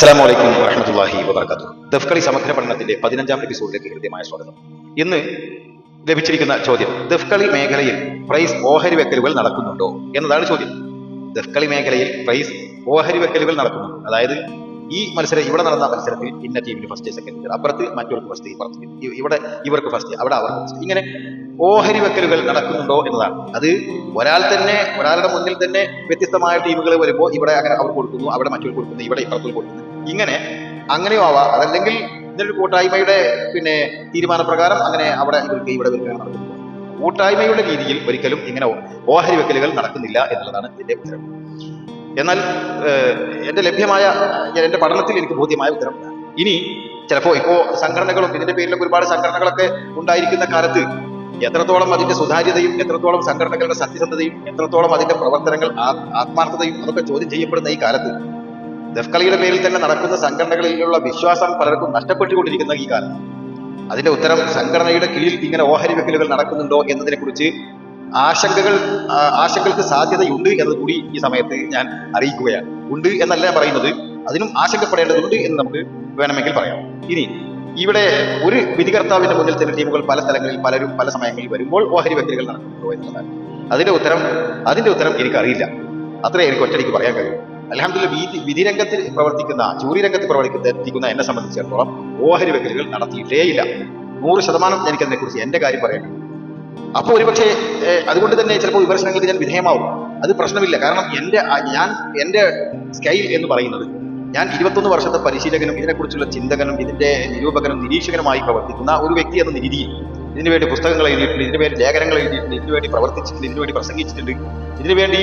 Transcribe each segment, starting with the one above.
അസ്സലാമു വലൈക്കും വറഹമത്തുള്ളാഹി വബർക്കാത്തു ദഫ്കളി സമഗ്ര പഠനത്തിന്റെ പതിനഞ്ചാം എപ്പിസോഡിലേക്ക് ഹൃദ്യമായ സ്വാഗതം. ഇന്ന് ലഭിച്ചിരിക്കുന്ന ചോദ്യം ദഫ്കളി മേഖലയിൽ പ്രൈസ് ഓഹരി വെക്കലുകൾ നടക്കുന്നുണ്ടോ എന്നതാണ് ചോദ്യം. ദഫ്കളി മേഖലയിൽ പ്രൈസ് ഓഹരി വെക്കലുകൾ നടക്കുന്നുണ്ടോ? അതായത് ഈ മത്സരം ഇവിടെ നടന്ന മത്സരത്തിൽ ഇന്ന ടീമിന് ഫസ്റ്റ് സെക്കൻഡ് അപ്പുറത്ത് മറ്റവർക്ക് ഫസ്റ്റ് ഇവിടെ ഇവർക്ക് ഫസ്റ്റ് അവിടെ അവർക്ക് ഇങ്ങനെ ഓഹരി വെക്കലുകൾ നടക്കുന്നുണ്ടോ എന്നതാണ്. അത് ഒരാൾ തന്നെ ഒരാളുടെ മുന്നിൽ തന്നെ വ്യത്യസ്തമായ ടീമുകൾ വരുമ്പോൾ ഇവിടെ അങ്ങനെ അവർ കൊടുക്കുന്നു അവിടെ മറ്റൊരു കൊടുക്കുന്നു ഇവിടെ ഇപ്പുറത്ത് കൊടുക്കുന്നു. ഇങ്ങനെ അങ്ങനെയോ ആവാം. അതല്ലെങ്കിൽ ഇതൊരു കൂട്ടായ്മയുടെ പിന്നെ തീരുമാനപ്രകാരം അങ്ങനെ അവിടെ ഇവർക്ക് ഇവിടെ വിൽക്കാൻ നടക്കുന്നു കൂട്ടായ്മയുടെ രീതിയിൽ ഒരിക്കലും ഇങ്ങനെ ഓഹരി വെക്കലുകൾ നടക്കുന്നില്ല എന്നുള്ളതാണ് ഇതിന്റെ ഉത്തരം. എന്നാൽ എന്റെ ലഭ്യമായ എന്റെ പഠനത്തിൽ എനിക്ക് ബോധ്യമായ ഉത്തരം. ഇനി ചിലപ്പോൾ ഇപ്പോൾ സംഘടനകളും ഇതിന്റെ പേരിലൊക്കെ ഒരുപാട് സംഘടനകളൊക്കെ ഉണ്ടായിരിക്കുന്ന കാലത്ത് എത്രത്തോളം അതിന്റെ സുതാര്യതയും എത്രത്തോളം സംഘടനകളുടെ സത്യസന്ധതയും എത്രത്തോളം അതിന്റെ പ്രവർത്തനങ്ങൾ ആത്മാർത്ഥതയും അതൊക്കെ ചോദ്യം ചെയ്യപ്പെടുന്ന ഈ കാലത്ത് ദഫ്കളിയുടെ പേരിൽ തന്നെ നടക്കുന്ന സംഘടനകളിലുള്ള വിശ്വാസം പലർക്കും നഷ്ടപ്പെട്ടുകൊണ്ടിരിക്കുന്ന ഈ കാലത്ത്. അതിന്റെ ഉത്തരം സംഘടനയുടെ കീഴിൽ ഇങ്ങനെ ഓഹരി വെക്കലുകൾ നടക്കുന്നുണ്ടോ എന്നതിനെ കുറിച്ച് ആശങ്കകൾ ആശങ്കകൾക്ക് സാധ്യതയുണ്ട് എന്നത് കൂടി ഈ സമയത്ത് ഞാൻ അറിയിക്കുകയാണ്. ഉണ്ട് എന്നല്ല പറയുന്നത്. അതിനും ആശങ്കപ്പെടേണ്ടതുണ്ട് എന്ന് നമുക്ക് വേണമെങ്കിൽ പറയാം. ഇനി ഇവിടെ ഒരു വിധികർത്താവിന്റെ മുന്നിൽ തന്നെ ടീമുകൾ പല സ്ഥലങ്ങളിൽ പലരും പല സമയങ്ങളിൽ വരുമ്പോൾ ഓഹരി വ്യക്തികൾ നടക്കുന്നുണ്ടോ എന്നുള്ളതാണ്. അതിന്റെ ഉത്തരം അതിന്റെ ഉത്തരം എനിക്കറിയില്ല. അത്രേ എനിക്ക് ഒറ്റയ്ക്ക് പറയാൻ കഴിയും. അലഹമില്ല വിധി വിധിരംഗത്തിൽ പ്രവർത്തിക്കുന്ന ജൂറി രംഗത്ത് പ്രവർത്തിക്കുന്ന എന്നെ സംബന്ധിച്ചിടത്തോളം ഓഹരി വെക്കലുകൾ നടത്തിയിട്ടേയില്ല. നൂറ് ശതമാനം എനിക്കതിനെ കുറിച്ച് എന്റെ കാര്യം കഴിയും. അപ്പോൾ ഒരുപക്ഷെ അതുകൊണ്ട് തന്നെ ചിലപ്പോൾ വിമർശനങ്ങൾക്ക് ഞാൻ വിധേയമാവും. അത് പ്രശ്നമില്ല. കാരണം എന്റെ ഞാൻ എന്റെ സ്കൈൽ എന്ന് പറയുന്നത് ഞാൻ ഇരുപത്തൊന്ന് വർഷത്തെ പരിശീലകനും ഇതിനെക്കുറിച്ചുള്ള ചിന്തകനും ഇതിന്റെ നിരൂപകനും നിരീക്ഷകനുമായി പ്രവർത്തിക്കുന്ന ഒരു വ്യക്തി എന്ന രീതിയിൽ ഇതിനു വേണ്ടി പുസ്തകങ്ങൾ എഴുതിയിട്ടുണ്ട് ഇതിനു വേണ്ടി ലേഖനങ്ങൾ എഴുതിയിട്ടുണ്ട് ഇതിനു വേണ്ടി പ്രവർത്തിച്ചിട്ടുണ്ട് ഇതിനു വേണ്ടി പ്രസംഗിച്ചിട്ടുണ്ട്. ഇതിനു വേണ്ടി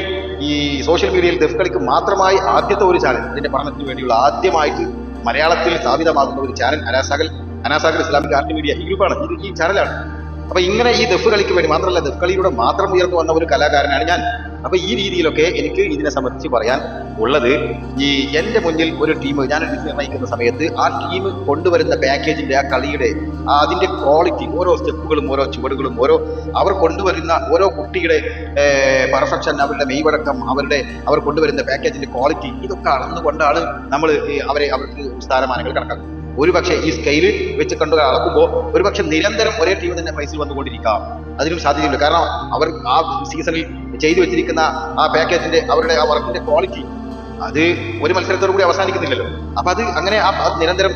ഈ സോഷ്യൽ മീഡിയയിൽ ദഫ്കളിക്ക് മാത്രമായി ആദ്യത്തെ ഒരു ചാനൽ ഇതിന്റെ പഠനത്തിന് വേണ്ടിയുള്ള ആദ്യമായിട്ട് മലയാളത്തിൽ സ്ഥാപിതമാകുന്ന ഒരു ചാനൽ അനാസാഗൽ അനാസാഗൽ ഇസ്ലാമിക് ആർട്ട് മീഡിയ ഈ ഗ്രൂപ്പാണ്. ഇത് ഈ ചാനലാണ്. അപ്പൊ ഇങ്ങനെ ഈ ദഫ് കളിക്ക് വേണ്ടി മാത്രമല്ല ദഫ് കളിയിലൂടെ മാത്രം ഉയർന്നു വന്ന ഒരു കലാകാരനാണ് ഞാൻ. അപ്പൊ ഈ രീതിയിലൊക്കെ എനിക്ക് ഇതിനെ സംബന്ധിച്ച് പറയാൻ ഉള്ളത് ഈ എന്റെ മുന്നിൽ ഒരു ടീം ഞാൻ നിർണയിക്കുന്ന സമയത്ത് ആ ടീം കൊണ്ടുവരുന്ന പാക്കേജിന്റെ ആ കളിയുടെ അതിന്റെ ക്വാളിറ്റി ഓരോ സ്റ്റെപ്പുകളും ഓരോ ചുവടുകളും ഓരോ അവർ കൊണ്ടുവരുന്ന ഓരോ കുട്ടിയുടെ പെർഫെക്ഷൻ അവരുടെ മെയ്വഴക്കം അവരുടെ അവർ കൊണ്ടുവരുന്ന പാക്കേജിന്റെ ക്വാളിറ്റി ഇതൊക്കെ അളന്നുകൊണ്ടാണ് നമ്മൾ അവരെ അവർക്ക് സ്ഥാനമാനങ്ങൾ കണക്കാക്കുന്നത്. ഒരു പക്ഷേ ഈ സ്കെയിൽ വെച്ച് കണ്ടു അളക്കുമ്പോൾ ഒരു പക്ഷെ നിരന്തരം ഒരേ ടീം തന്നെ പ്രൈസിൽ വന്നുകൊണ്ടിരിക്കാം. അതിനും സാധ്യതയുണ്ട്. കാരണം അവർ ആ സീസണിൽ ചെയ്തു വെച്ചിരിക്കുന്ന ആ പാക്കേജിന്റെ അവരുടെ ആ വർക്കിന്റെ ക്വാളിറ്റി അത് ഒരു മത്സരത്തോടു കൂടി അവസാനിക്കുന്നില്ലല്ലോ. അപ്പൊ അത് അങ്ങനെ ആ നിരന്തരം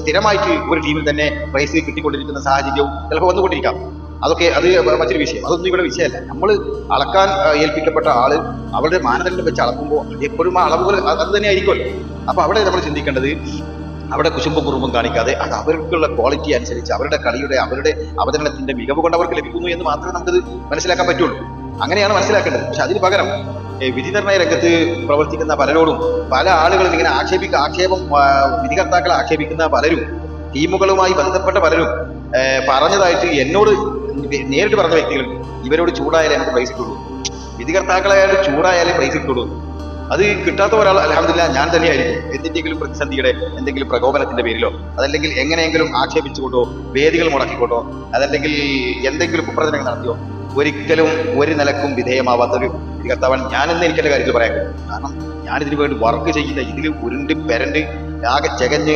സ്ഥിരമായിട്ട് ഒരു ടീമിൽ തന്നെ പ്രൈസ് കിട്ടിക്കൊണ്ടിരിക്കുന്ന സാഹചര്യവും ചിലപ്പോൾ വന്നുകൊണ്ടിരിക്കാം. അതൊക്കെ അത് മറ്റൊരു വിഷയം. അതൊന്നും ഇവിടെ വിഷയമല്ല. നമ്മൾ അളക്കാൻ ഏൽപ്പിക്കപ്പെട്ട ആൾ അവരുടെ മാനദണ്ഡം വെച്ച് അളക്കുമ്പോൾ എപ്പോഴും ആ അളവുകൾ അത് തന്നെ ആയിരിക്കുമല്ലോ അപ്പൊ അവിടെ നമ്മൾ ചിന്തിക്കേണ്ടത് അവിടെ കുശുമ്പും കുറുമ്പും കാണിക്കാതെ അത് അവർക്കുള്ള ക്വാളിറ്റി അനുസരിച്ച് അവരുടെ കളിയുടെ അവരുടെ അവതരണത്തിന്റെ മികവ് കൊണ്ട് അവർക്ക് ലഭിക്കുന്നു എന്ന് മാത്രമേ നമുക്കത് മനസ്സിലാക്കാൻ പറ്റുള്ളൂ. അങ്ങനെയാണ് മനസ്സിലാക്കേണ്ടത്. പക്ഷെ അതിന് പകരം വിധി നിർണയ രംഗത്ത് പ്രവർത്തിക്കുന്ന പലരോടും പല ആളുകളും ഇങ്ങനെ ആക്ഷേപിക്ക ആക്ഷേപം വിധികർത്താക്കളെ ആക്ഷേപിക്കുന്ന പലരും ടീമുകളുമായി ബന്ധപ്പെട്ട പലരും പറഞ്ഞതായിട്ട് എന്നോട് നേരിട്ട് പറഞ്ഞ വ്യക്തികൾ ഇവരോട് ചൂടായാലേ നമുക്ക് പ്രൈസ് കിട്ടുള്ളൂ. ചൂടായാലേ പ്രൈസ് കിട്ടുള്ളൂ. അത് കിട്ടാത്ത ഒരാൾ അലഹമില്ല ഞാൻ തന്നെയായിരിക്കും. എന്തിന്റെങ്കിലും പ്രതിസന്ധിയുടെ എന്തെങ്കിലും പ്രകോപനത്തിന്റെ പേരിലോ അതല്ലെങ്കിൽ എങ്ങനെയെങ്കിലും ആക്ഷേപിച്ചുകൊണ്ടോ വേദികൾ മുടക്കിക്കൊണ്ടോ അതല്ലെങ്കിൽ എന്തെങ്കിലും കുപ്രചനങ്ങൾ നടത്തിയോ ഒരിക്കലും ഒരു നിലക്കും വിധേയമാവാത്ത ഒരു കർത്താവൻ ഞാനെന്ന് എനിക്ക് കാര്യത്തിൽ പറയാം കാരണം ഞാനിതിനു വേണ്ടി വർക്ക് ചെയ്യുന്ന ഇതിൽ ഉരുണ്ട് പെരണ്ട് ആകെ ചകഞ്ഞ്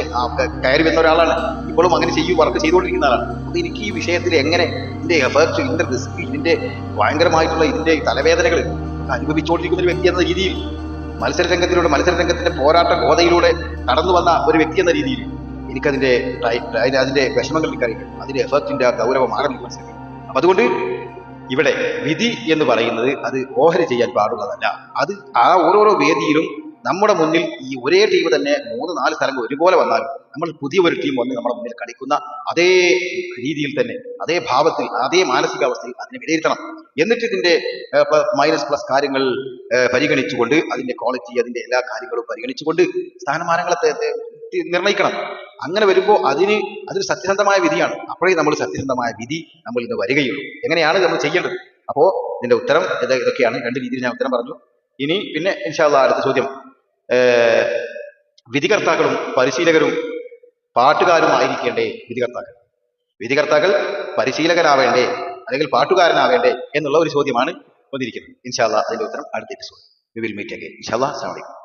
കയറി വന്ന ഒരാളാണ്. ഇപ്പോഴും അങ്ങനെ ചെയ്യും വർക്ക് ചെയ്തുകൊണ്ടിരിക്കുന്ന ആളാണ്. അപ്പൊ എനിക്ക് ഈ വിഷയത്തിൽ എങ്ങനെ ഇതിന്റെ എഫേർട്ട് ഇതിന്റെ റിസ്ക് ഇതിന്റെ ഭയങ്കരമായിട്ടുള്ള ഇതിന്റെ തലവേദനകൾ അനുഭവിച്ചുകൊണ്ടിരിക്കുന്ന ഒരു വ്യക്തി എന്ന രീതിയിൽ മത്സര രംഗത്തിലൂടെ മത്സര രംഗത്തിന്റെ പോരാട്ട ഗോതയിലൂടെ നടന്നു വന്ന ഒരു വ്യക്തി എന്ന രീതിയിൽ എനിക്കതിന്റെ അതിന്റെ അതിന്റെ വിഷമങ്ങൾ എനിക്കറിയാം അതിന്റെ എഫേർട്ടിന്റെ ആ ഗൗരവം എനിക്ക് മനസ്സിലാക്കി അപ്പൊ അതുകൊണ്ട് ഇവിടെ വിധി എന്ന് പറയുന്നത് അത് ഓഹരി ചെയ്യാൻ പാടുള്ളതല്ല. അത് ആ ഓരോരോ വേദിയിലും നമ്മുടെ മുന്നിൽ ഈ ഒരേ ടീം തന്നെ മൂന്ന് നാല് സ്ഥലങ്ങൾ ഒരുപോലെ വന്നാലും നമ്മൾ പുതിയ ഒരു ടീം വന്ന് നമ്മുടെ മുന്നിൽ കളിക്കുന്ന അതേ രീതിയിൽ തന്നെ അതേ ഭാവത്തിൽ അതേ മാനസികാവസ്ഥയിൽ അതിനെ വിലയിരുത്തണം. എന്നിട്ട് ഇതിന്റെ മൈനസ് പ്ലസ് കാര്യങ്ങൾ പരിഗണിച്ചുകൊണ്ട് അതിന്റെ ക്വാളിറ്റി അതിന്റെ എല്ലാ കാര്യങ്ങളും പരിഗണിച്ചുകൊണ്ട് സ്ഥാനമാനങ്ങളെ നിർണയിക്കണം അങ്ങനെ വരുമ്പോൾ അതിന് അതൊരു സത്യസന്ധമായ വിധിയാണ്. അപ്പോഴേ നമ്മൾ സത്യസന്ധമായ വിധി നമ്മൾ ഇന്ന് വരികയുള്ളൂ. എങ്ങനെയാണ് നമ്മൾ ചെയ്യേണ്ടത്? അപ്പോൾ ഇതിന്റെ ഉത്തരം ഇതൊക്കെയാണ്. രണ്ട് രീതിയിൽ ഞാൻ ഉത്തരം പറഞ്ഞു. ഇനി പിന്നെ ഇൻഷാല്ല അടുത്ത ചോദ്യം. വിധികർത്താക്കളും പരിശീലകരും പാട്ടുകാരുമായിരിക്കേണ്ടേ വിധികർത്താക്കൾ? വിധികർത്താക്കൾ പരിശീലകരാവേണ്ടേ അല്ലെങ്കിൽ പാട്ടുകാരനാവേണ്ടേ എന്നുള്ള ഒരു ചോദ്യമാണ് വന്നിരിക്കുന്നത്. ഇൻഷാല്ല അതിന്റെ ഉത്തരം അടുത്ത episode we will meet again ഇൻഷാല്ല അലൈക്കും.